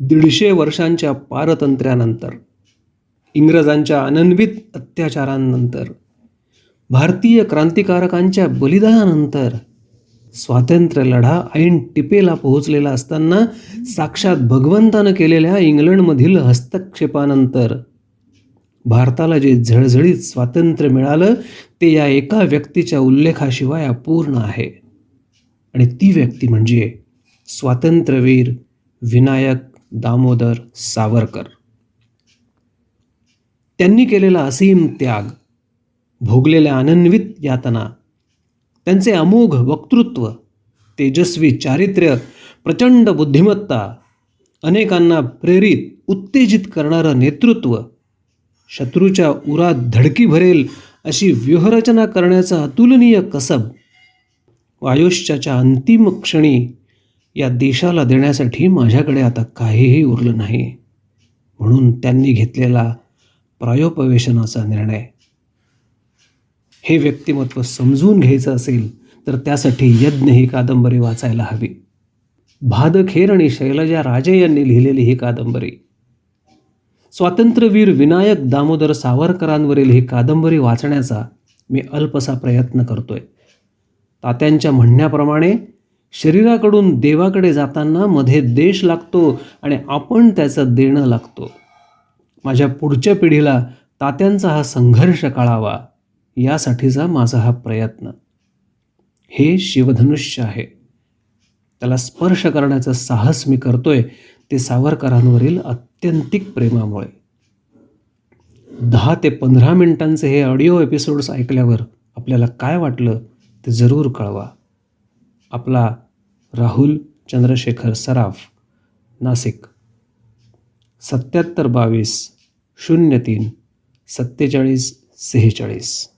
दीडशे वर्षांच्या पारतंत्र्यानंतर इंग्रजांच्या अनन्वित अत्याचारांनंतर भारतीय क्रांतिकारकांच्या बलिदानानंतर स्वातंत्र्य लढा ऐन टिपेला पोहोचलेला असताना साक्षात भगवंतानं केलेल्या इंग्लंडमधील हस्तक्षेपानंतर भारताला जे झळझळीत स्वातंत्र्य मिळालं ते या एका व्यक्तीच्या उल्लेखाशिवाय अपूर्ण आहे. आणि ती व्यक्ती म्हणजे स्वातंत्र्यवीर विनायक दामोदर सावरकर. त्यांनी केलेला असीम त्याग भोगलेल्या अनन्वित यातना त्यांचे अमोघ वक्तृत्व तेजस्वी चारित्र्य प्रचंड बुद्धिमत्ता अनेकांना प्रेरित उत्तेजित करणारं नेतृत्व शत्रूच्या उरात धडकी भरेल अशी व्यूहरचना करण्याचा अतुलनीय कसब वायुष्याच्या आयुष्याच्या अंतिम क्षणी या देशाला देण्यासाठी माझ्याकडे आता काहीही उरलं नाही. म्हणून त्यांनी घेतलेला प्रायोपवेशनाचा निर्णय. हे व्यक्तिमत्व समजून घ्यायचं असेल तर त्यासाठी यज्ञ ही कादंबरी वाचायला हवी. भादखेर आणि शैलजा राजे यांनी लिहिलेली ही कादंबरी. स्वातंत्र्यवीर विनायक दामोदर सावरकरांवरील ही कादंबरी वाचण्याचा मी अल्पसा प्रयत्न करतोय. तात्यांच्या म्हणण्याप्रमाणे शरीराकडून देवाकडे जाताना मध्ये देश लागतो आणि आपण त्याचं देणं लागतो. माझ्या पुढच्या पिढीला तात्यांचा हा संघर्ष कळावा यासाठीचा माझा हा प्रयत्न. हे शिवधनुष्य आहे. त्याला स्पर्श करण्याचं साहस मी करतोय ते सावरकरांवरील अत्यंतिक प्रेमामुळे. दहा ते पंधरा मिनिटांचे हे ऑडिओ एपिसोड्स ऐकल्यावर आपल्याला काय वाटलं ते जरूर कळवा. आपला राहुल चंद्रशेखर सराफ नाशिक सत्याहत्तर बावीस शून्य तीन सत्तेचाळीस सेहेचाळीस.